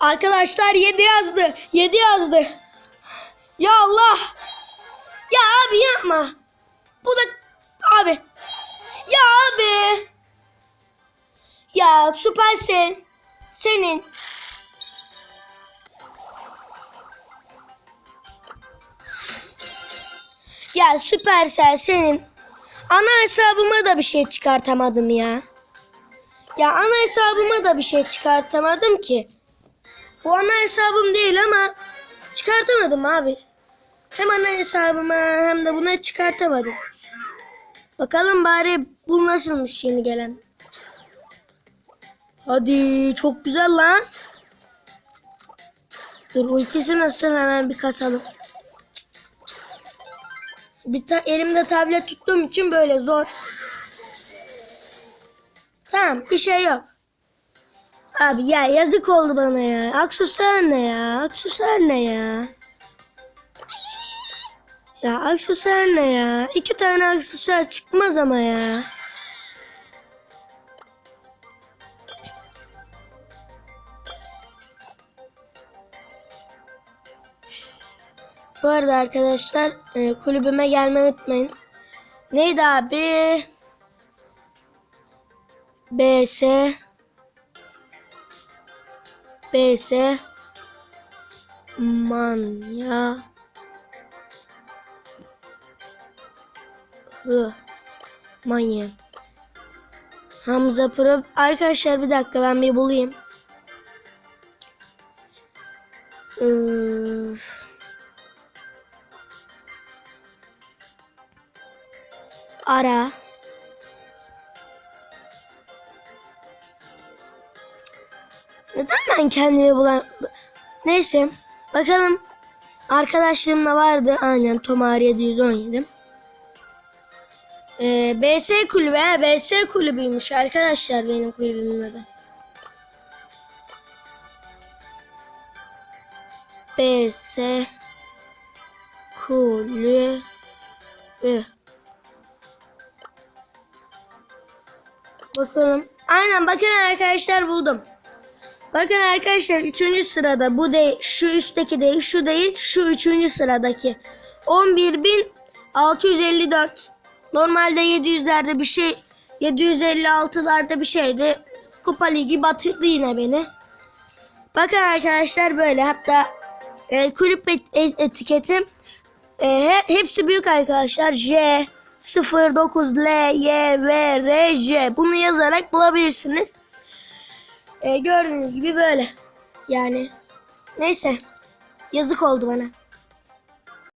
Arkadaşlar 7 yazdı. 7 yazdı. Ya Allah. Ya abi yapma. Bu da abi. Ya abi. Ya Supercell senin Ya Supercell senin ana hesabıma da bir şey çıkartamadım ya. Ya ana hesabıma da bir şey çıkartamadım ki. Bu ana hesabım değil ama çıkartamadım abi. Hem ana hesabıma hem de buna çıkartamadım. Bakalım bari bu nasılmış yeni gelen. Hadi çok güzel lan. Dur ultisi nasıl hemen bir kasalım. Bir ta elimde tablet tuttuğum için böyle zor. Tamam bir şey yok. Abi ya yazık oldu bana ya. Aksesuar ne ya? Aksesuar ne ya? Ya aksesuar ne ya? İki tane aksesuar çıkmaz ama ya. Bu arada arkadaşlar e, kulübüme gelmeyi unutmayın. Neydi abi? BS BS Manya Hı Manya Hamza Pro Arkadaşlar bir dakika ben bir bulayım. Üf. Ara. Neden ben kendimi bulam... Neyse. Bakalım. Arkadaşlığımda vardı. Aynen Tomar 717. Ee, BS kulübü. He, BS kulübüymüş arkadaşlar benim kulübümün adı. BS kulübü. Bakalım. Aynen bakın arkadaşlar buldum. Bakın arkadaşlar 3. sırada bu değil şu üstteki değil şu değil şu 3. sıradaki. 11.654 normalde 700'lerde bir şey 756'larda bir şeydi. Kupa ligi batırdı yine beni. Bakın arkadaşlar böyle hatta e, kulüp et- et- etiketim e, he- hepsi büyük arkadaşlar. J 09 L Y V R J. Bunu yazarak bulabilirsiniz e, gördüğünüz gibi böyle. Yani neyse yazık oldu bana.